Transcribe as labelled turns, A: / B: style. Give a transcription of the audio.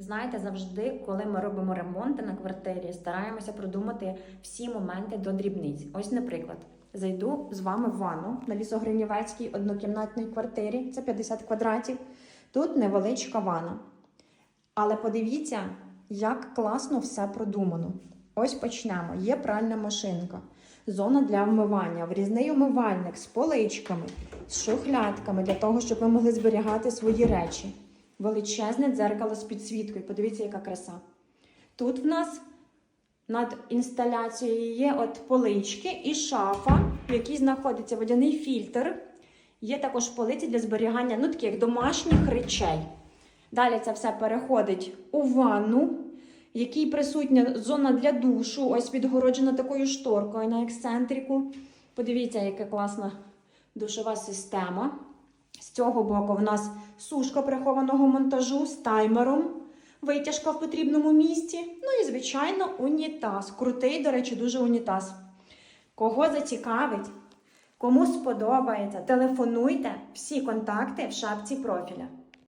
A: Знаєте, завжди, коли ми робимо ремонти на квартирі, стараємося продумати всі моменти до дрібниць. Ось, наприклад, зайду з вами в ванну на лісогринівецькій однокімнатній квартирі, це 50 квадратів. Тут невеличка ванна. Але подивіться, як класно все продумано. Ось почнемо. Є пральна машинка, зона для вмивання, врізний умивальник з поличками, з шухлядками для того, щоб ви могли зберігати свої речі. Величезне дзеркало з підсвіткою. Подивіться, яка краса. Тут в нас над інсталяцією є от полички і шафа, в якій знаходиться водяний фільтр. Є також полиці для зберігання ну, таких домашніх речей. Далі це все переходить у ванну, в якій присутня зона для душу, ось відгороджена такою шторкою на ексцентрику. Подивіться, яка класна душова система. З цього боку в нас сушка прихованого монтажу з таймером, витяжка в потрібному місці. Ну і, звичайно, унітаз. Крутий, до речі, дуже унітаз. Кого зацікавить, кому сподобається, телефонуйте всі контакти в шапці профіля.